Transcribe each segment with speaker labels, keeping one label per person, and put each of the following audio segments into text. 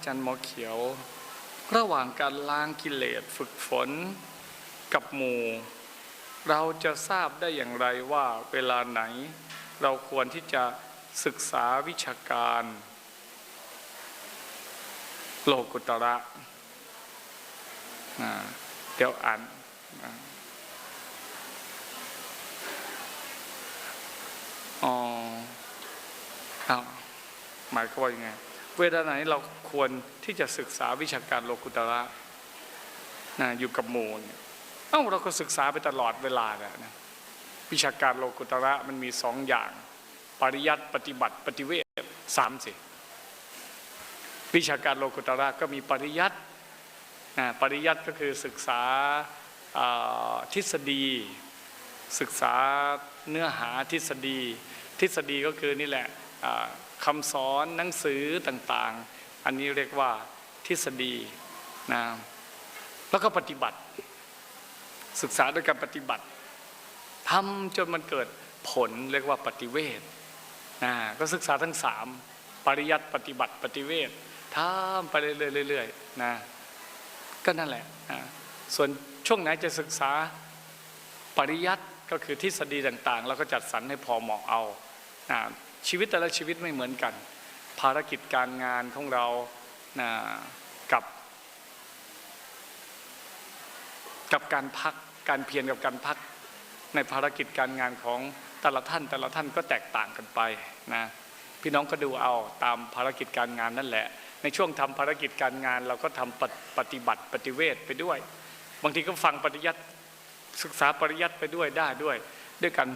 Speaker 1: อาจารย์หมอเขียว ระหว่างการล้างกิเลสฝึกฝนกับหมู่ เราจะทราบได้อย่างไรว่าเวลาไหน เราควรที่จะศึกษาวิชาการ โลกุตระเดี๋ยวอ่านอ๋ออ้าวหมายควาว่ายังไง เวลาไหนเราควรที่จะศึกษาวิชาการโลกุตระนะอยู่กับหมูลเอ้าเราก็ศึกษาไปตลอดเวลาแหละนะวิชาการโลกุตระมันมีสองอย่าง ปริยัติปฏิบัติปฏิเวทสามสิวิชาการโลกุตระก็มีปริยัตินะปริยัติก็คือศึกษาทฤษฎี ศึกษาเนื้อหาทฤษฎี ทฤษฎีก็คือนี่แหละ คำสอนหนังสือต่างๆ อันนี้เรียกว่าทฤษฎีนะแล้วก็ปฏิบัติ ศึกษาด้วยการปฏิบัติทำจนมันเกิดผลเรียกว่าปฏิเวทนะก็ศึกษาทั้งสามปริยัติปฏิบัติปฏิเวททำไปเรื่อยๆนะก็นั่นแหละนะส่วนช่วงไหนจะศึกษาปริยัติก็คือทฤษฎีต่างๆ แล้วก็จัดสรรให้พอเหมาะเอานะ ชีวิตแต่ละชีวิตไม่เหมือนกัน ภารกิจการงานของเรานะกับ กับการพักการเพียรกับการพักในภารกิจการงานของแต่ละท่าน แต่ละท่านก็แตกต่างกันไปนะพี่น้องก็ดูเอาตามภารกิจการงานนั่นแหละ ในช่วงทำภารกิจการงาน เราก็ทำปฏิปฏิบัติปฏิเวทไปด้วย บางทีก็ฟังปริยัติศึกษาปริยัติไปด้วยได้ด้วย ด้วยกัน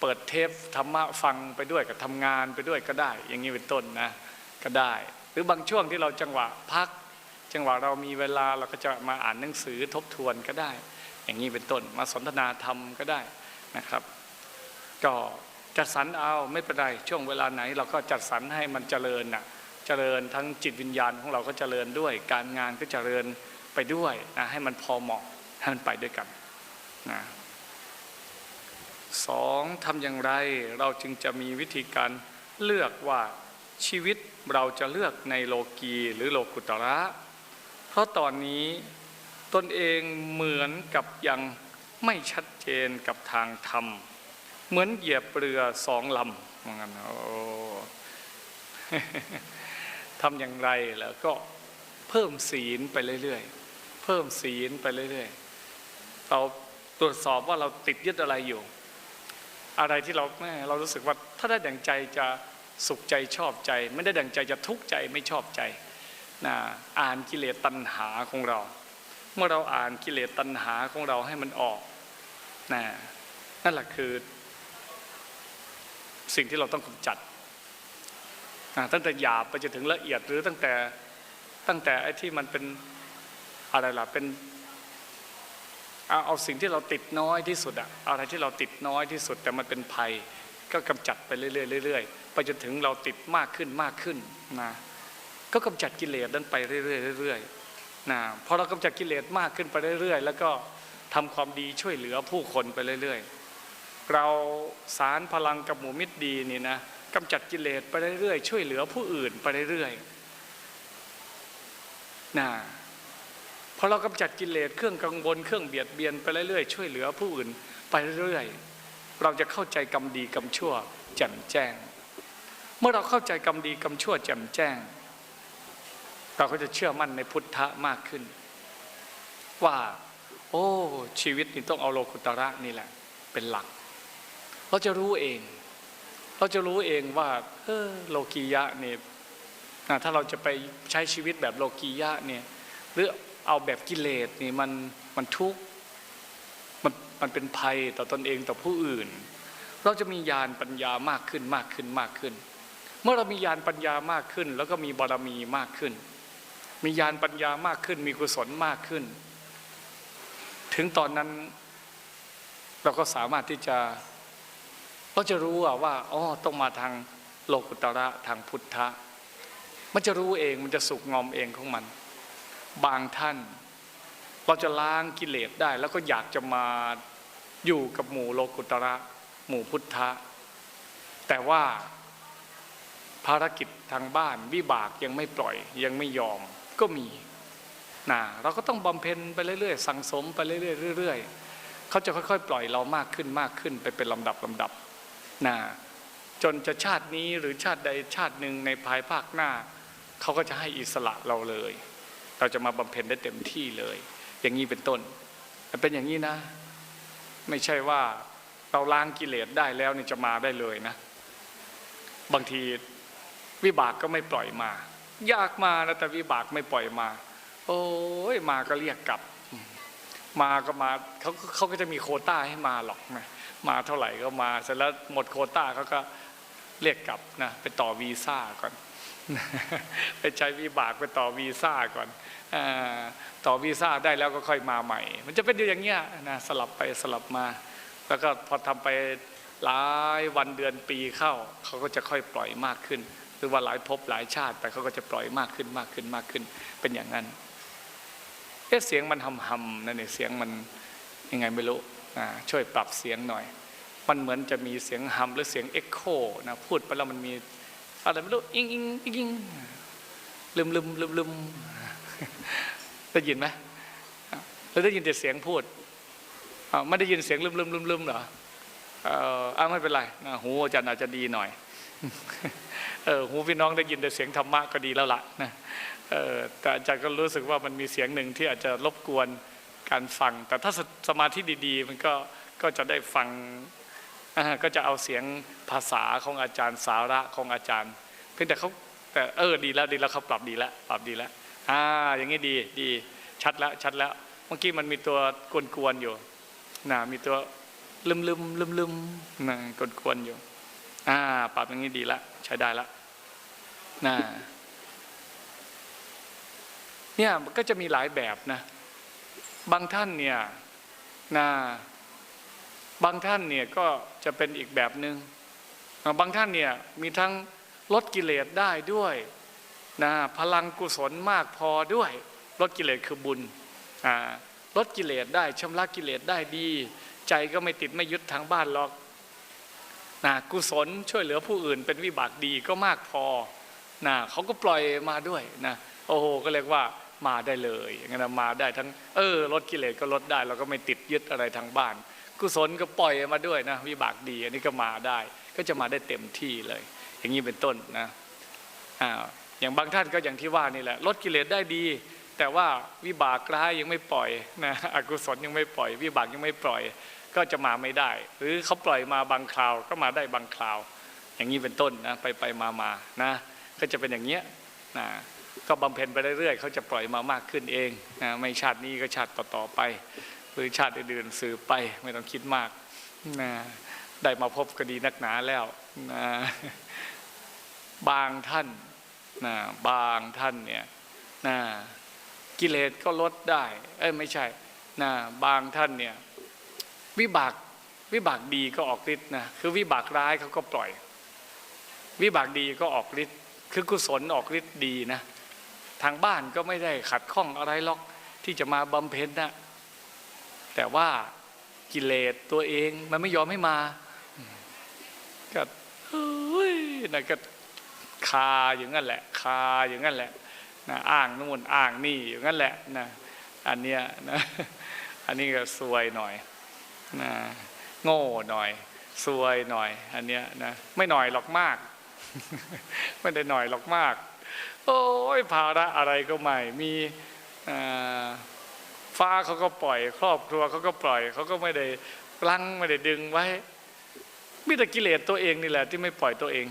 Speaker 1: เปิดเทปธรรมะฟังไปด้วยกับทำงานไปด้วยก็ได้ อย่างนี้เป็นต้นนะก็ได้ หรือบางช่วงที่เราจังหวะพัก จังหวะเรามีเวลาเราก็จะมาอ่านหนังสือทบทวนก็ได้ อย่างนี้เป็นต้นมาสนทนาธรรมก็ได้นะครับ ก็จัดสรรเอาไม่เป็นไรช่วงเวลาไหน เราก็จัดสรรให้มันเจริญน่ะเจริญทั้งจิตวิญญาณของเราก็เจริญด้วย การงานก็เจริญไปด้วยนะให้มันพอเหมาะให้มันไปด้วยกันนะ สองทำอย่างไรเราจึงจะมีวิธีการเลือกว่าชีวิตเราจะเลือกในโลกีหรือโลกุตระ เพราะตอนนี้ตนเองเหมือนกับยังไม่ชัดเจนกับทางธรรม เหมือนเหยียบเรือสองลำว่างั้นโอ้ทำอย่างไรแล้วก็เพิ่มศีลไปเรื่อยๆ เพิ่มศีลไปเรื่อยๆ เราตรวจสอบว่าเราติดยึดอะไรอยู่ อะไรที่เราแม่เรารู้สึกว่าถ้าได้ดั่งใจจะสุขใจชอบใจ ไม่ได้ดั่งใจจะทุกข์ใจไม่ชอบใจนะอ่านกิเลสตัณหาของเรา เมื่อเราอ่านกิเลสตัณหาของเราให้มันออกนะนั่นแหละคือ สิ่งที่เราต้องกำจัดนะตั้งแต่หยาบไปจนถึงละเอียดหรือตั้งแต่ตั้งแต่ไอ้ที่มันเป็นอะไรล่ะเป็น เอาเอาสิ่งที่เราติดน้อยที่สุดอะอะไรที่เราติดน้อยที่สุด แต่มันเป็นภัย ก็กำจัดไปเรื่อยๆเรื่อยๆไปจนถึงเราติดมากขึ้นมากขึ้นนะก็กำจัดกิเลสนั้นไปเรื่อยๆเรื่อยๆนะพอเรากำจัดกิเลสมากขึ้นไปเรื่อยๆ แล้วก็ทำความดีช่วยเหลือผู้คนไปเรื่อยๆ เราสารพลังกับหมู่มิตรดีนี่นะกำจัดกิเลสไปเรื่อยๆช่วยเหลือผู้อื่นไปเรื่อยๆนะ พอเรากำจัดกิเลสเครื่องกังวลเครื่องเบียดเบียนไปเรื่อยๆช่วยเหลือผู้อื่นไปเรื่อยๆเราจะเข้าใจกรรมดีกรรมชั่วแจ่มแจ้ง เมื่อเราเข้าใจกรรมดีกรรมชั่วแจ่มแจ้ง เราก็จะเชื่อมั่นในพุทธะมากขึ้น ว่า โอ้ชีวิตนี่ต้องเอาโลกุตระนี่แหละ เป็นหลัก เราจะรู้เอง เราจะรู้เองว่าเออโลกียะเนี่ยถ้าเราจะไปใช้ชีวิตแบบโลกียะเนี่ยหรือ เอาแบบกิเลสนี่มันมันทุกข์มันมันเป็นภัยต่อตอนเองต่อผู้อื่น เราจะมีญาณปัญญามากขึ้นมากขึ้นมากขึ้น เมื่อเรามีญาณปัญญามากขึ้น แล้วก็มีบารมีมากขึ้น มีญาณปัญญามากขึ้น มีกุศลมากขึ้น ถึงตอนนั้นเราก็สามารถที่จะเราจะรู้ว่าอ๋อต้องมาทางโลกุตระทางพุทธะ มันจะรู้เองมันจะสุกงอมเองของมัน บางท่าน เราจะล้างกิเลสได้ แล้วก็อยากจะมาอยู่กับหมู่โลกุตระ หมู่พุทธะ แต่ว่าภารกิจทางบ้านวิบากยังไม่ปล่อยยังไม่ยอมก็มีนะเราก็ต้องบำเพ็ญไปเรื่อยๆ สั่งสมไปเรื่อยๆเรื่อยๆเขาจะค่อยๆ ปล่อยเรามากขึ้นมากขึ้นไปเป็นลำดับลำดับนะจนจะชาตินี้หรือชาติใดชาติหนึ่งในภายภาคหน้า เขาก็จะให้อิสระเราเลย เราจะมาบำเพ็ญได้เต็มที่เลย อย่างนี้เป็นต้นเป็นอย่างนี้นะ ไม่ใช่ว่าเราล้างกิเลสได้แล้วนี่จะมาได้เลยนะ บางทีวิบากก็ไม่ปล่อยมา ยากมานะแต่วิบากไม่ปล่อยมา โอ้ยมาก็เรียกกลับ มาก็มาเขาเขาก็จะมีโคต้าให้มาหรอกนะมาเท่าไหร่ก็มาเสร็จแล้วหมดโคต้าเขาก็เรียกกลับนะไปต่อวีซ่าก่อน ไปใช้วิบากไปต่อวีซ่าก่อนอต่อวีซ่าได้แล้วก็ค่อยมาใหม่ มันจะเป็นอยู่อย่างเงี้ยนะสลับไปสลับมา แล้วก็พอทำไปหลายวันเดือนปีเข้า เขาก็จะค่อยปล่อยมากขึ้น หรือว่าหลายภพหลายชาติไปเขาก็จะปล่อยมากขึ้นมากขึ้นมากขึ้น เป็นอย่างนั้นเอ๊ะเสียงมันหำหำนั่นเนี่ยเสียงมันยังไงไม่รู้ช่วยปรับเสียงหน่อย มันเหมือนจะมีเสียงหำหรือเสียงเอ็กโคนะพูดไปแล้วมันมี อะไรไม่รู้อิงอิงอิงอิงลืมลืมลืมลืมได้ยินไหมเราได้ยินแต่เสียงพูดไม่ได้ยินเสียงลืมลืมลืมลืมเหรอเอออ่าไม่เป็นไรนะหูอาจารย์อาจจะดีหน่อยเออหูพี่น้องได้ยินแต่เสียงธรรมะก็ดีแล้วล่ะนะเออแต่อาจารย์ก็รู้สึกว่ามันมีเสียงหนึ่งที่อาจจะรบกวนการฟัง แต่ถ้าสมาธิดี ๆ มันก็ก็จะได้ฟัง ก็จะเอาเสียงภาษาของอาจารย์สาระของอาจารย์ เพียงแต่เขาแต่เออดีแล้วดีแล้วเขาปรับดีแล้วปรับดีแล้วอ่าอย่างนี้ดีดีชัดแล้วชัดแล้วเมื่อกี้มันมีตัวกวนๆอยู่นะมีตัวลืมลืมลืมลืมนะกวนๆอยู่อ่าปรับอย่างนี้ดีละใช้ได้ละนะเนี่ยก็จะมีหลายแบบนะ บางท่านเนี่ยนะ บางท่านเนี่ยก็จะเป็นอีกแบบหนึง่งบางท่านเนี่ยมีทั้งลดกิเลสได้ด้วยนะพลังกุศลมากพอด้วยลดกิเลสคือบุญลดกิเลสได้ชำระกิเลสได้ดี ใจก็ไม่ติดไม่ยึดทางบ้านหรอกนะกุศลช่วยเหลือผู้อื่นเป็นวิบากดีก็มากพอนะเขาก็ปล่อยมาด้วยนะโอ้โหก็เรียกว่ามาได้เลยอย่างนั้นมาได้ทั้งเออลดกิเลสก็ลดได้เราก็ไม่ติดยึดอะไรทางบ้าน กุศลก็ปล่อยมาด้วยนะวิบากดีอันนี้ก็มาได้ ก็จะมาได้เต็มที่เลย อย่างนี้เป็นต้นนะอ่าอย่างบางท่านก็อย่างที่ว่านี่แหละลดกิเลสได้ดี แต่ว่าวิบากร้ายยังไม่ปล่อยนะอกุศลยังไม่ปล่อย วิบากยังไม่ปล่อย ก็จะมาไม่ได้ หรือเขาปล่อยมาบางคราวก็มาได้บางคราว อย่างนี้เป็นต้นนะไปไปมามานะก็จะเป็นอย่างเงี้ยนะก็บำเพ็ญไปเรื่อยๆเขาจะปล่อยมามากขึ้นเองนะไม่ชาตินี้ก็ชาติต่อๆไป รือชาติอื่นๆสืบไปไม่ต้องคิดมากนะได้มาพบก็ดีนักหนาแล้วนะบางท่านนะบางท่านเนี่ยนะกิเลสก็ลดได้ เอ้ยไม่ใช่นะบางท่านเนี่ยวิบากวิบากดีก็ออกฤทธิ์นะคือวิบากร้ายเขาก็ปล่อย วิบากดีก็ออกฤทธิ์คือกุศลออกฤทธิ์ดีนะ ทางบ้านก็ไม่ได้ขัดข้องอะไรหรอกที่จะมาบำเพ็ญนะ แต่ว่ากิเลสตัวเองมันไม่ยอมให้มาก็เฮ้ยนะก็คาอย่างนั้นแหละคาอย่างนั้นแหละนะอ้างนู่นอ้างนี่อย่างนั้นแหละนะอันเนี้ยนะอันนี้ก็ซวยหน่อยนะโง่หน่อยซวยหน่อย อันเนี้ยนะไม่หน่อยหรอกมาก ไม่ได้หน่อยหรอกมาก โอ้ยภาระอะไรก็ไม่มีอ่า ฟ้าเขาก็ปล่อย ครอบครัวเขาก็ปล่อยเขาก็ไม่ได้ลังไม่ได้ดึงไว้มีแต่กิเลสตัวเองนี่แหละที่ไม่ปล่อยตัวเอง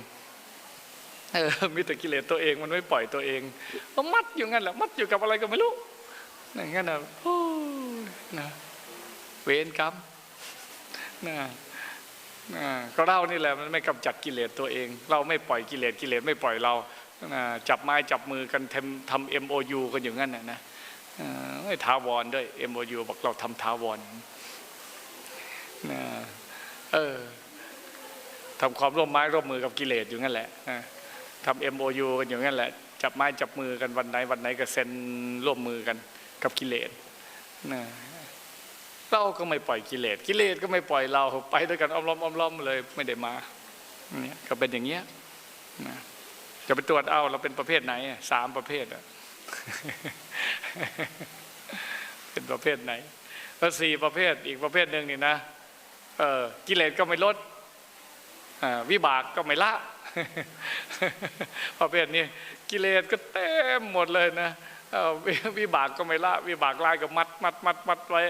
Speaker 1: เออมีแต่กิเลสตัวเองมันไม่ปล่อยตัวเองมันมัดอยู่งั้นแหละมัดอยู่กับอะไรก็ไม่รู้อย่างนั้นนะโอ้นะเวรกรรมนะนะก็เรานี่แหละมันไม่กำจัดกิเลสตัวเอง เราไม่ปล่อยกิเลสกิเลสไม่ปล่อยเรานะจับไม้จับมือกันทำทำ MOU กันอย่างนั้นนะนะ เออไม่ท้าวรด้วย MOU บอกเราทำทาวรนะเออทำความร่วมไม้ร่วมมือกับกิเลสอยู่งั้นแหละนะทำ MOU กันอยู่งนั้นแหละ จับไม้จับมือกันวันไหนวันไหนก็เซ็นร่วมมือกันกับกิเลสนะเราก็ไม่ปล่อยกิเลสกิเลสก็ไม่ปล่อยเราไปด้วยกันอ้อมล้อมอ้อมล้อมเลยไม่ได้มาเนี่ยก็เป็นอย่างเงี้ยจะไปตรวจเอาเราเป็นประเภทไหนสามประเภทอะ เป็นประเภทไหนแล้วสี่ประเภทอีกประเภทหนึ่งนี่นะเออกิเลสก็ไม่ลดอ่าวิบากก็ไม่ละ ประเภทนี้ กิเลสก็เต็มหมดเลยนะเอ่อวิบากก็ไม่ละ วิบากลายก็มัดมัดมัดมัดไว้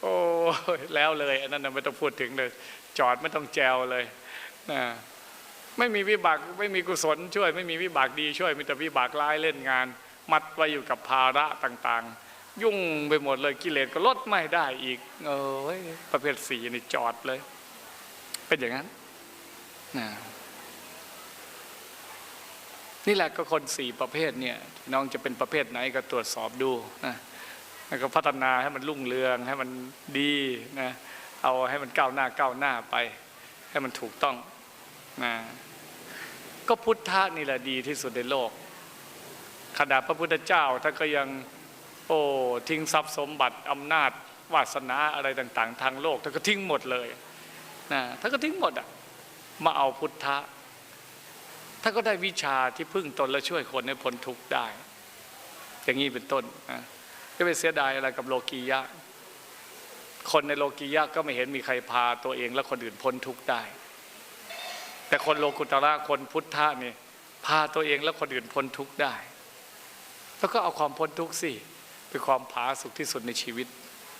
Speaker 1: โอ้แล้วเลยอันนั้นไม่ต้องพูดถึงเลย จอดไม่ต้องแจวเลยนะไม่มีวิบากไม่มีกุศลช่วย ไม่มีวิบากดีช่วยมีแต่วิบากร้ายเล่นงาน มัดไว้อยู่กับภาระต่างๆ ยุ่งไปหมดเลยกิเลสก็ลดไม่ได้อีก เอ้ยประเภทสี่นี่จอดเลย เป็นอย่างนั้นนะนี่แหละก็คนสี่ประเภทเนี่ยน้องจะเป็นประเภทไหนก็ตรวจสอบดูนะแล้วก็พัฒนาให้มันรุ่งเรืองให้มันดีนะเอาให้มันก้าวหน้าก้าวหน้าไป ให้มันถูกต้องนะก็พุทธะนี่แหละดีที่สุดในโลก ขนาพระพุทธเจ้าท่านก็ยังโอ้ทิ้งทรัพย์สมบัติอำนาจวาสนาอะไรต่างๆ ทางโลกท่านก็ทิ้งหมดเลยนะท่านก็ทิ้งหมดอะมาเอาพุทธะท่านก็ได้วิชาที่พึ่งตนและช่วยคนให้พ้นทุกข์ได้ อย่างนี้เป็นต้นนะจะไปเสียดายอะไรกับโลกียะ คนในโลกียะก็ไม่เห็นมีใครพาตัวเองและคนอื่นพ้นทุกข์ได้ แต่คนโลกุตระคนพุทธะนี่พาตัวเองและคนอื่นพ้นทุกข์ได้ แล้วก็เอาความพ้นทุกข์สิเป็นความผาสุกที่สุดในชีวิต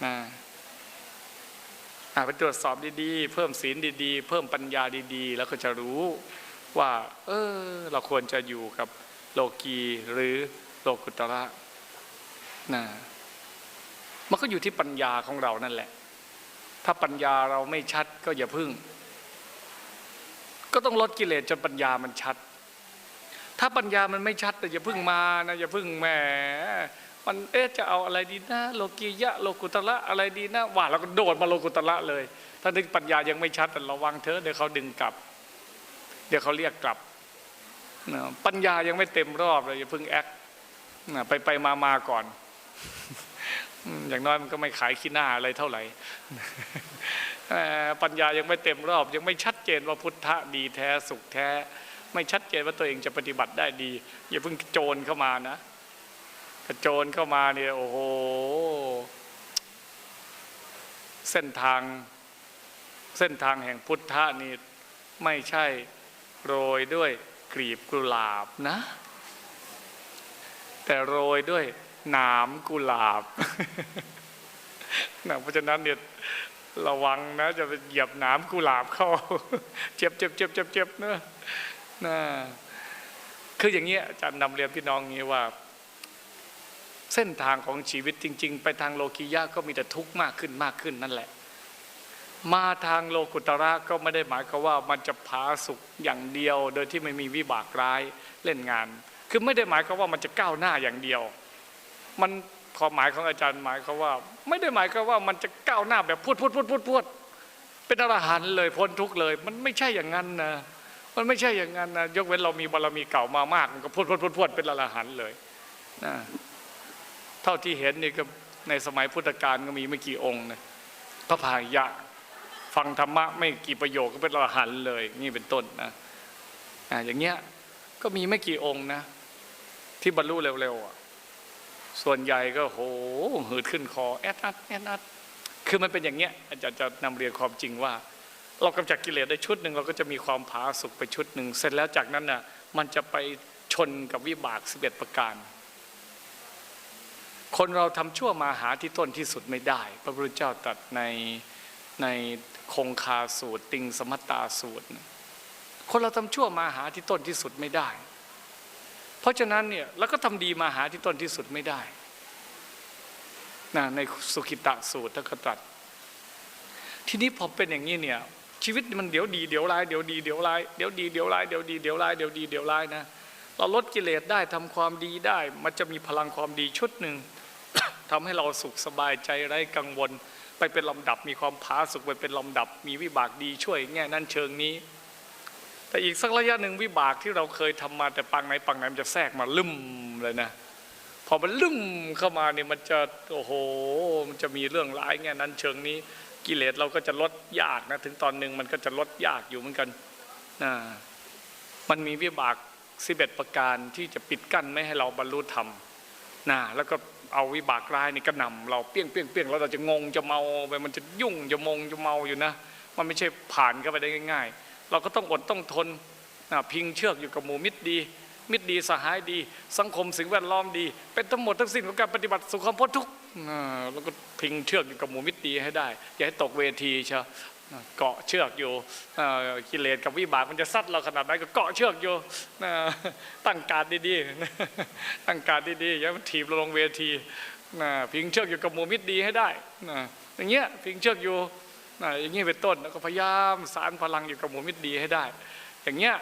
Speaker 1: นะอะไปตรวจสอบดีๆ เพิ่มศีลดีๆ เพิ่มปัญญาดีๆ แล้วก็จะรู้ว่า เออ เราควรจะอยู่กับโลกีหรือโลกุตระนะมันก็อยู่ที่ปัญญาของเรานั่นแหละ ถ้าปัญญาเราไม่ชัดก็อย่าพึ่ง ก็ต้องลดกิเลสจนปัญญามันชัด ถ้าปัญญามันไม่ชัดแต่อย่าพึ่งมานะอย่าพึ่งแหมมันเอ๊ะจะเอาอะไรดีนะโลกียะโลกุตระอะไรดีนะว่าเราก็โดดมาโลกุตระเลย ถ้าถึงปัญญายังไม่ชัดแต่ระวังเถอเดี๋ยวเขาดึงกลับ เดี๋ยวเขาเรียกกลับนะปัญญายังไม่เต็มรอบเลยอย่าพึ่งแอคนะไปไปมามาก่อนอย่างน้อยมันก็ไม่ขายขี้หน้าอะไรเท่าไหร่ปัญญายังไม่เต็มรอบ ยังไม่ชัดเจนว่าพุทธะดีแท้สุขแท้ ไม่ชัดเจนว่าตัวเองจะปฏิบัติได้ดี อย่าเพิ่งโจรเข้ามานะกระโจรเข้ามาเนี่ยโอ้โห เส้นทาง เส้นทางแห่งพุทธะนี่ไม่ใช่โรยด้วยกลีบกุหลาบนะ แต่โรยด้วยหนามกุหลาบนะเพราะฉะนั้นเนี่ยระวังนะ จะไปเหยียบหนามกุหลาบเข้า เจ็บเจ็บเจ็บเจ็บเจ็บเนอะ นะคืออย่างเงี้ยอาจารย์นำเรียนพี่น้องงี้ว่า เส้นทางของชีวิตจริง ๆ ไปทางโลกียะก็มีแต่ทุกข์มากขึ้นมากขึ้นนั่นแหละ มาทางโลกุตระก็ไม่ได้หมายความว่ามันจะพาสุขอย่างเดียว โดยที่ไม่มีวิบากร้ายเล่นงาน คือไม่ได้หมายความว่ามันจะก้าวหน้าอย่างเดียว มันความหมายของอาจารย์หมายความว่า ไม่ได้หมายความว่ามันจะก้าวหน้าแบบพูดพูดพูดพูดพูดเป็นอรหันต์เลยพ้นทุกข์เลย มันไม่ใช่อย่างนั้นนะ มันไม่ใช่อย่างนั้นนะยกเว้นเรามีบารมีเก่ามามาก มันก็พูดพูดพูดพูดเป็นอรหันเลยนะเท่าที่เห็นนี่ก็ในสมัยพุทธกาลก็มีไม่กี่องค์นะพระพายะ ฟังธรรมะไม่กี่ประโยคก็เป็นอรหันเลย นี่เป็นต้นนะอ่าอย่างเงี้ยก็มีไม่กี่องค์นะ ที่บรรลุเร็วๆอะส่วนใหญ่ก็โหหืดขึ้นคอแอดอัดแอดอัดคือมันเป็นอย่างเงี้ยอาจารย์จะนำเรียนความจริงว่า เรากำจัดกิเลสได้ชุดหนึ่งเราก็จะมีความผาสุกไปชุดหนึ่งเสร็จแล้วจากนั้นน่ะมันจะไปชนกับวิบากสิบเอ็ดประการ คนเราทำชั่วมาหาที่ต้นที่สุดไม่ได้ พระพุทธเจ้าตรัสในในคงคาสูตร ติงสมัตตาสูตร คนเราทำชั่วมาหาที่ต้นที่สุดไม่ได้ เพราะฉะนั้นเนี่ยแล้วก็ทำดีมาหาที่ต้นที่สุดไม่ได้นะในสุขิตะสูตรท่านก็ตรัสทีนี้พอเป็นอย่างนี้เนี่ย ชีวิตมันเดี๋ยวดีเดี๋ยวร้ายเดี๋ยวดีเดี๋ยวร้ายเดี๋ยวดีเดี๋ยวร้ายเดี๋ยวดีเดี๋ยวร้ายเดี๋ยวดีเดี๋ยวร้ายนะเราลดกิเลสได้ทำความดีได้ มันจะมีพลังความดีชุดหนึ่งทำให้เราสุขสบายใจไร้กังวล ไปเป็นลำดับมีความผาสุกไปเป็นลำดับ มีวิบากดีช่วยแง่นั้นเชิงนี้ แต่อีกสักระยะหนึ่งวิบากที่เราเคยทำมาแต่ปังไหนปังไหนมันจะแทรกมาลืมเลยนะพอมันลืมเข้ามาเนี่ยมันจะโอ้โหมันจะมีเรื่องร้ายแง่นั้นเชิงนี้ กิเลสเราก็จะลดยากนะ ถึงตอนหนึ่งมันก็จะลดยากอยู่เหมือนกันนะมันมีวิบากสิบเอ็ดประการที่จะปิดกั้นไม่ให้เราบรรลุธรรมนะแล้วก็เอาวิบากร้ายนี่กระหน่ำเราเปี้ยงเปี้ยงเปี้ยงแล้วเราจะงงจะเมาไปมันจะยุ่งจะมงจะเมาอยู่นะ มันไม่ใช่ผ่านเข้าไปได้ง่าย ๆ เราก็ต้องอดต้องทนนะพิงเชือกอยู่กับหมู่มิตรดี มิตรดีสหายดี สังคมสิ่งแวดล้อมดี เป็นทั้งหมดทั้งสิ้นของการปฏิบัติสู่ความพ้นทุกข์ แล้วก็พิงเชือกอยู่กับหมูมิตรดีให้ได้ อย่าให้ตกเวทีเชียวเกาะเชือกอยู่กิเลสกับวิบากมันจะซัดเราขนาดไหนก็เกาะเชือกอยู่ตั้งการดีๆตั้งการดีๆอย่ามันถีบเราลงเวทีพิงเชือกอยู่กับหมูมิตรดีให้ได้อย่างเงี้ยพิงเชือกอยู่อย่างนี้ยเป็นต้นแล้วก็พยายามสารพลังอยู่กับหมูมิตรดีให้ได้ อย่างเงี้ย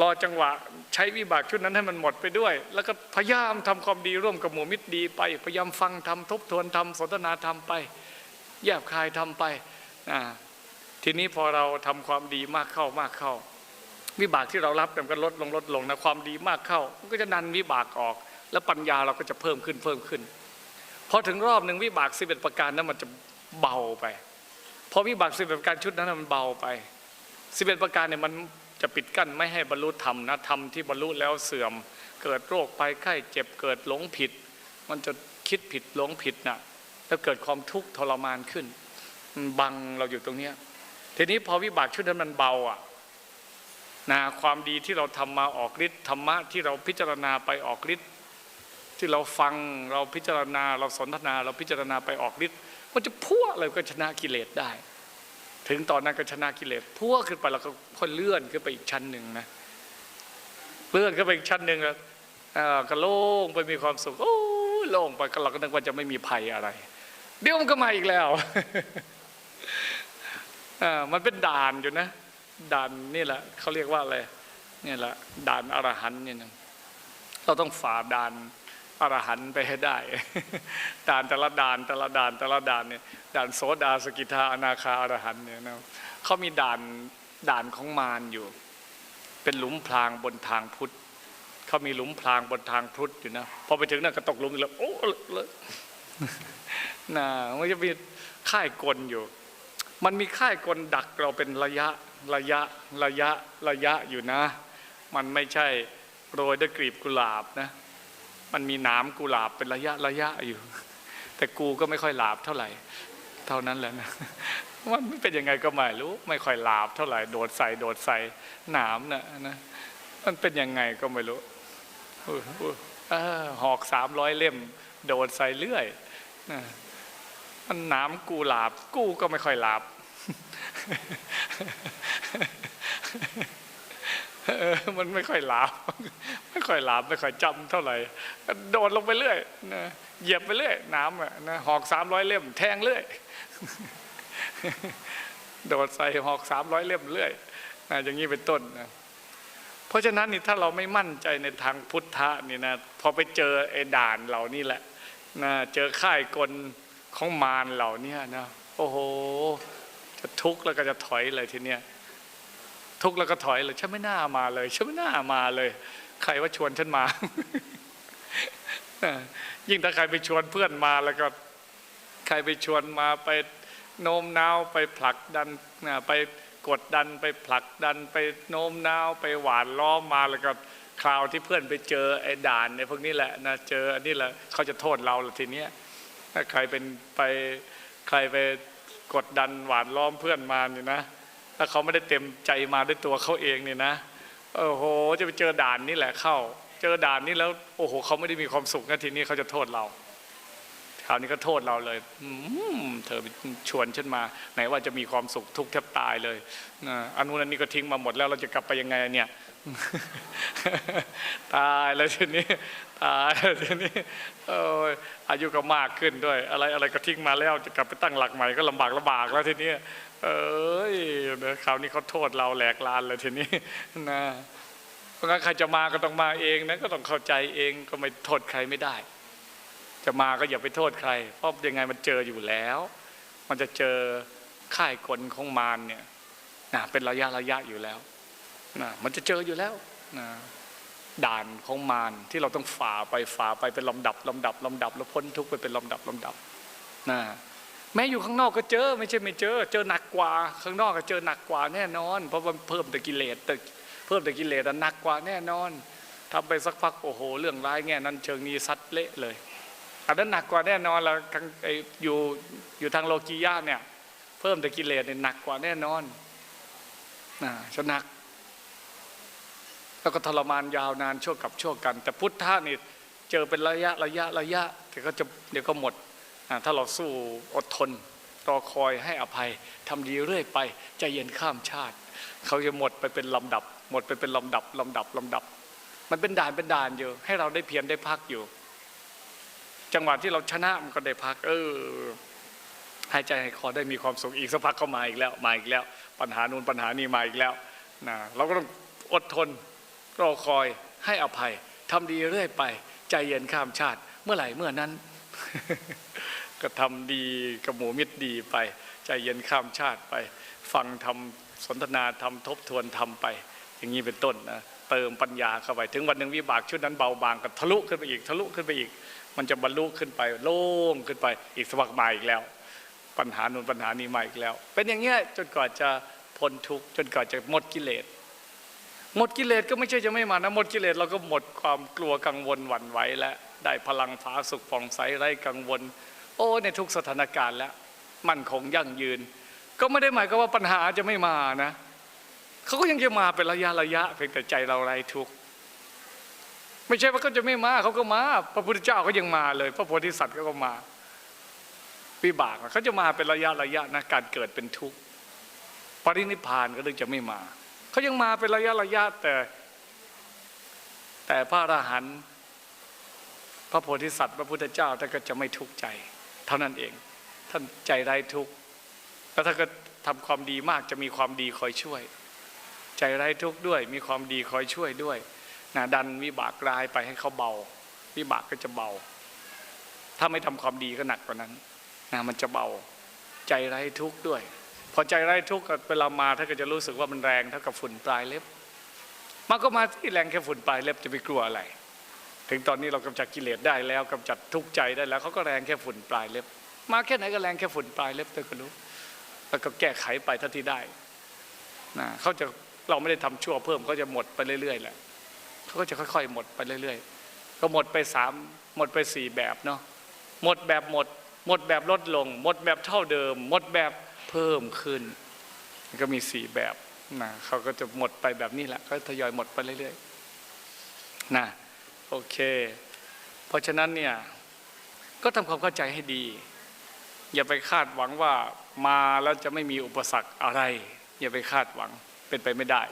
Speaker 1: รอจังหวะใช้วิบากชุดนั้นให้มันหมดไปด้วย แล้วก็พยายามทำความดีร่วมกับหมู่มิตรดีไป พยายามฟังทำทบทวนทำสนทนาทำไปแยบคายทำไปอ่าทีนี้พอเราทำความดีมากเข้ามากเข้า วิบากที่เรารับมันก็ลดลงลดลงนะความดีมากเข้า มันก็จะนันวิบากออก แล้วปัญญาเราก็จะเพิ่มขึ้นเพิ่มขึ้นพอถึงรอบหนึ่งวิบากสิบเอ็ดประการนั้นมันจะเบาไปพอวิบากสิบเอ็ดประการชุดนั้นมันเบาไปสิบเอ็ดประการเนี่ยมัน จะปิดกั้นไม่ให้บรรลุธรรมนะธรรมที่บรรลุแล้วเสื่อม เกิดโรคภัยไข้เจ็บเกิดหลงผิด มันจะคิดผิดหลงผิดนะแล้วเกิดความทุกข์ทรมานขึ้นบังเราอยู่ตรงเนี้ยทีนี้พอวิบากชุดนั้นมันเบาอะนะความดีที่เราทำมาออกฤทธิ์ธรรมะที่เราพิจารณาไปออกฤทธิ์ที่เราฟังเราพิจารณาเราสนทนา เราพิจารณาไปออกฤทธิ์มันจะพัวอะไรก็ชนะกิเลสได้ ถึงตอนนั้นก็ชนะกิเลสพัวขึ้นไปแล้วก็ค่อยเลื่อนขึ้นไปอีกชั้นหนึ่งนะเลื่อนขึ้นไปอีกชั้นหนึ่งแล้วก็โล่งไปมีความสุขโอ้โล่งไปก็เราก็นึกว่าจะไม่มีภัยอะไร เดี๋ยวมันก็มาอีกแล้วมันเป็นด่านอยู่นะด่านนี่แหละเขาเรียกว่าอะไรนี่แหละด่านอรหันต์เนี่ยนะเราต้องฝ่าด่าน อรหันต์ไปให้ได้ด่านแต่ละด่านแต่ละด่านแต่ละด่านเนี่ยด่านโสดาสกิทาอนาคาอรหันต์เนี่ยนะเขามีด่านด่านของมารอยู่ เป็นหลุมพรางบนทางพุทธเขามีหลุมพรางบนทางพุทธอยู่นะพอไปถึงนั่นก็ตกหลุมแล้วโอ้เลยน่ะมันจะมีค่ายกลอยู่ มันมีค่ายกลดักเราเป็นระยะระยะระยะระยะอยู่นะ มันไม่ใช่โรยด้วยกลีบกุหลาบนะ มันมีน้ำกุหลาบเป็นระยะระยะอยู่ แต่กูก็ไม่ค่อยหลาบเท่าไหร่ เท่านั้นแหละนะมันไม่เป็นยังไงก็ไม่รู้ ไม่ค่อยหลาบเท่าไหร่โดดใส่โดดใส่หนามนะนะมันเป็นยังไงก็ไม่รู้อุ้ยอุ้ยเออหอกสามร้อยเล่ม โดดใส่เรื่อยนะมันหน้ำกูหลาบ กูก็ไม่ค่อยหลาบ มันไม่ค่อยหลาบไม่ค่อยหลาบไม่ค่อยจำเท่าไหร่โดดลงไปเรื่อยนะเหยียบไปเรื่อยน้ำอะนะหอกสามร้อยเล่มแทงเรื่อยโดดใส่หอกสามร้อยเล่มเรื่อยนะอย่างนี้เป็นต้นนะเพราะฉะนั้นนี่ถ้าเราไม่มั่นใจในทางพุทธะนี่นะพอไปเจอไอ้ด่านเหล่านี้แหละนะเจอค่ายกลของมารเหล่านี้นะโอ้โห จะทุกข์แล้วก็จะถอยเลยทีเนี้ย ทุกข์แล้วก็ถอยเลยฉันไม่น่ามาเลยฉันไม่น่ามาเลย ใครว่าชวนฉันมา ยิ่งถ้าใครไปชวนเพื่อนมาแล้วก็ ใครไปชวนมาไปโน้มน้าวไปผลักดันไปกดดันไปผลักดันไปโน้มน้าวไปหวานล้อมมาแล้วก็คราวที่เพื่อนไปเจอไอ้ด่านในพวกนี้แหละนะเจออันนี้แหละเขาจะโทษเราละทีเนี้ยถ้าใครเป็นไปใครไปกดดันหวานล้อมเพื่อนมาเนี่ยนะ ถ้าเขาไม่ได้เต็มใจมาด้วยตัวเขาเองเนี่ยนะโอ้โหจะไปเจอด่านนี่แหละเข้า เจอด่านนี้แล้วโอ้โหเขาไม่ได้มีความสุขนะทีนี้เขาจะโทษเราคราวนี้ก็โทษเราเลยอืเธอชวนฉันมา ไหนว่าจะมีความสุขทุกแทบตายเลยอันนู้นอันนี้ก็ทิ้งมาหมดแล้วเราจะกลับไปยังไงเนี่ย ตายแล้วทีนี้ ตายแล้วทีนี้โอ้ยอายุก็มากขึ้นด้วย อะไรอะไรก็ทิ้งมาแล้วจะกลับไปตั้งหลักใหม่ก็ลำบากลำบากแล้วทีนี้ เอ้ยเดี๋ยวคราวนี้เขาโทษเราแหลกลานเลยทีนี้นะเพราะงั้นใครจะมาก็ต้องมาเองนะก็ต้องเข้าใจเองก็ไม่โทษใครไม่ได้ จะมาก็อย่าไปโทษใคร เพราะยังไงมันเจออยู่แล้ว มันจะเจอค่ายกลของมารเนี่ยนะเป็นระยะระยะอยู่แล้วนะมันจะเจออยู่แล้วนะด่านของมารที่เราต้องฝ่าไปฝ่าไปเป็นลำดับลำดับลำดับ แล้วพ้นทุกข์ไปเป็นลำดับลำดับนะ แม้อยู่ข้างนอกก็เจอไม่ใช่ไม่เจอ เจอหนักกว่า ข้างนอกก็เจอหนักกว่าแน่นอน เพราะมันเพิ่มแต่กิเลสแต่พิ่มแต่กิเลสอะหนักกว่าแน่นอนทำไปสักพักโอ้โห เรื่องร้ายแง่นั้นเชิงนี้ซัดเละเลยอันนั้นหนักกว่าแน่นอนแล้วทางไออยู่อยู่ทางโลกียะเนี่ย เพิ่มแต่กิเลสเนี่ยหนักกว่าแน่นอนนะชนัก แล้วก็ทรมานยาวนานชั่วกับชั่วกัน แต่พุทธะนี่เจอเป็นระยะระยะระยะแต่ก็จะเดี๋ยวก็หมด ถ้าเราสู้อดทนรอคอยให้อภัยทำดีเรื่อยไปใจเย็นข้ามชาติ เขาจะหมดไปเป็นลำดับ หมดไปเป็นลำดับลำดับลำดับ มันเป็นด่านเป็นด่านอยู่ ให้เราได้เพียรได้พักอยู่ จังหวะที่เราชนะมันก็ได้พัก เออหายใจให้คอได้มีความสุขอีกสักพักก็มาอีกแล้ว มาอีกแล้ว ปัญหานู้นปัญหานี้มาอีกแล้วนะเราก็ต้องอดทนรอคอยให้อภัยทำดีเรื่อยไป ใจเย็นข้ามชาติ เมื่อไหร่เมื่อนั้น ก็ทำดีกับหมูมิตรดีไป ใจเย็นข้ามชาติไป ฟังทำสนทนาทำทบทวนทำไป อย่างนี้เป็นต้นนะเติมปัญญาเข้าไปถึงวันหนึ่งวิบากชุดนั้นเบาบางก็ทะลุขึ้นไปอีกทะลุขึ้นไปอีก มันจะบรรลุขึ้นไป โล่งขึ้นไปอีกสวักมาอีกแล้ว ปัญหานู้นปัญหานี้มาอีกแล้ว เป็นอย่างเงี้ยจนกว่าจะพ้นทุกข์จนกว่าจะหมดกิเลสหมดกิเลสก็ไม่ใช่จะไม่มานะหมดกิเลสเราก็หมดความกลัวกังวลหวั่นไหวแล้วได้พลังฟ้าสุขผ่องใสไร้กังวล โอ้ในทุกสถานการณ์แล้ว มันคงยั่งยืน ก็ไม่ได้หมายความว่าปัญหาจะไม่มานะเขาก็ยังจะมาเป็นระยะระยะเพียงแต่ใจเราไร้ทุกข์ไม่ใช่ว่าเขาจะไม่มาเขาก็มา พระพุทธเจ้าก็ยังมาเลย พระโพธิสัตว์ก็มาวิบากเขาจะมาเป็นระยะระยะนะการเกิดเป็นทุกข์ปรินิพานก็เลยจะไม่มาเขายังมาเป็นระยะระยะแต่ แต่พระอรหันต์พระโพธิสัตว์ พระพุทธเจ้าท่านก็จะไม่ทุกข์ใจ เท่านั้นเอง ท่านใจไร้ทุกข์แล้วถ้านก็ทำความดีมากจะมีความดีคอยช่วย ใจไร้ทุกข์ด้วย มีความดีคอยช่วยด้วยนะดันวิบากร้ายไปให้เขาเบา วิบากก็จะเบา ถ้าไม่ทำความดีก็หนักกว่านั้นนะมันจะเบา ใจไร้ทุกข์ด้วย พอใจไร้ทุกข์เวลามาถ้านก็จะรู้สึกว่ามันแรงเท่ากับฝุ่นปลายเล็บ มันก็มาที่แรงแค่ฝุ่นปลายเล็บจะไปกลัวอะไร ถึงตอนนี้เรากำจัดกิเลสได้แล้วกำจัดทุกข์ใจได้แล้วเขาก็แรงแค่ฝุ่นปลายเล็บ มาแค่ไหนก็แรงแค่ฝุ่นปลายเล็บเธอก็รู้ แล้วก็แก้ไขไปเท่าที่ได้นะเขาจะเราไม่ได้ทำชั่วเพิ่มเขาจะหมดไปเรื่อยๆแหละเขาก็จะค่อยๆ หมดไปเรื่อยๆ ก็หมดไปสามหมดไปสี่แบบเนาะหมดแบบหมด หมดแบบลดลง หมดแบบเท่าเดิม หมดแบบเพิ่มขึ้น ก็มีสี่แบบนะเขาก็จะหมดไปแบบนี้แหละก็ทยอยหมดไปเรื่อยๆนะ โอเค เพราะฉะนั้นเนี่ยก็ทำความเข้าใจให้ดี อย่าไปคาดหวังว่ามาแล้วจะไม่มีอุปสรรคอะไร อย่าไปคาดหวังเป็นไปไม่ได้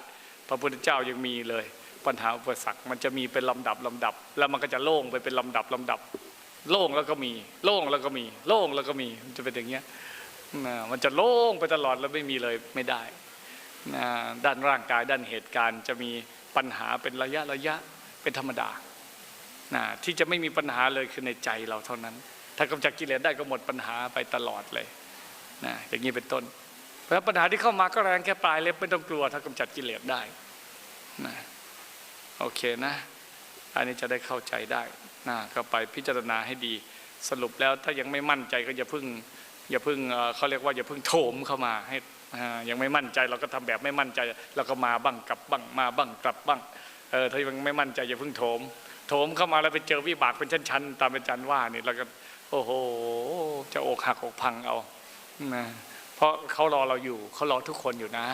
Speaker 1: พระพุทธเจ้ายังมีเลย ปัญหาอุปสรรคมันจะมีเป็นลำดับลำดับ แล้วมันก็จะโล่งไปเป็นลำดับลำดับ โล่งแล้วก็มี โล่งแล้วก็มี โล่งแล้วก็มีมันจะเป็นอย่างเงี้ยมันจะโล่งไปตลอดแล้วไม่มีเลยไม่ได้ ด้านร่างกายด้านเหตุการณ์จะมีปัญหาเป็นระยะระยะเป็นธรรมดา นะที่จะไม่มีปัญหาเลยคือในใจเราเท่านั้น ถ้ากำจัดกิเลสได้ก็หมดปัญหาไปตลอดเลยนะอย่างนี้เป็นต้น เพราะปัญหาที่เข้ามาก็แรงแค่ปลายเล็บไม่ต้องกลัว ถ้ากำจัดกิเลสได้นะโอเคนะ อันนี้จะได้เข้าใจได้นะก็ไปพิจารณาให้ดีสรุปแล้วถ้ายังไม่มั่นใจก็อย่าเพิ่งอย่าเพิ่งเขาเรียกว่าอย่าเพิ่งโถมเข้ามาให้ยังไม่มั่นใจเราก็ทำแบบไม่มั่นใจเราก็มาบ้างกลับบ้างมาบ้างกลับบ้างเออถ้ายังไม่มั่นใจอย่าเพิ่งโถม โถมเข้ามาแล้วไปเจอวิบากเป็นชั้นๆตามอาจารย์ว่านี่เราก็โอ้โหจะอกหักอกพังเอานะเพราะเขารอเราอยู่เขารอทุกคนอยู่นะ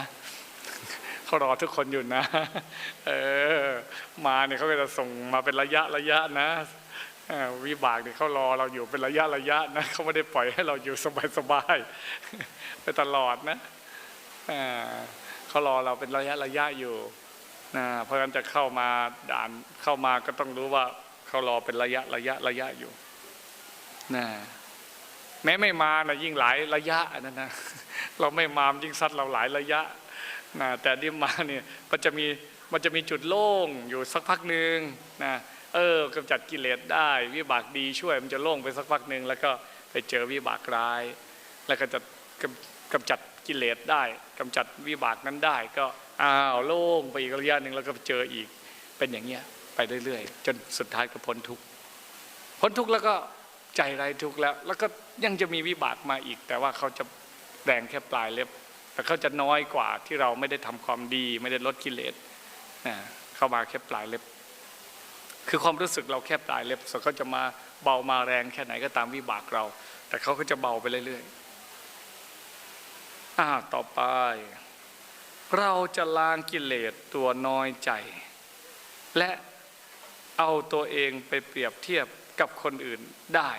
Speaker 1: เขารอทุกคนอยู่นะ เออ มาเนี่ยเขาก็จะส่งมาเป็นระยะระยะนะวิบากเนี่ยเขารอเราอยู่เป็นระยะระยะนะเขาไม่ได้ปล่อยให้เราอยู่สบายสบายๆไปตลอดนะเขารอเราเป็นระยะระยะอยู่ นะเพราะฉะนั้นจะเข้ามาด่านเข้ามาก็ต้องรู้ว่าเขารอเป็นระยะระยะระยะอยู่นะแม้ไม่มานะยิ่งหลายระยะนนั้นนะเราไม่มามยิ่งซัดเราหลายระยะนะแต่ที่มาเนี่ยมันจะมีมันจะมีจุดโล่งอยู่สักพักหนึ่งนะเออกำจัดกิเลสได้ วิบากดีช่วยมันจะโล่งไปสักพักหนึ่งแล้วก็ไปเจอวิบากร้าย แล้วก็จะกำจัดกิเลสได้กำจัดวิบากนั้นได้ก็ อ้าวโล่งไปอีกระยะหนึ่งแล้วก็เจออีก เป็นอย่างเงี้ยไปเรื่อยๆ จนสุดท้ายก็พ้นทุกข์พ้นทุกข์แล้วก็ใจไร้ทุกข์แล้ว แล้วก็ยังจะมีวิบากมาอีก แต่ว่าเขาจะแรงแค่ปลายเล็บแต่เขาจะน้อยกว่าที่เราไม่ได้ทำความดี ไม่ได้ลดกิเลสนะเข้ามาแค่ปลายเล็บ คือความรู้สึกเราแค่ปลายเล็บส่เขาจะมาเบามาแรงแค่ไหนก็ตามวิบากเรา แต่เขาก็จะเบาไปเรื่อยๆอ่าต่อไป เราจะล้างกิเลสตัวน้อยใจ และเอาตัวเองไปเปรียบเทียบกับคนอื่นได้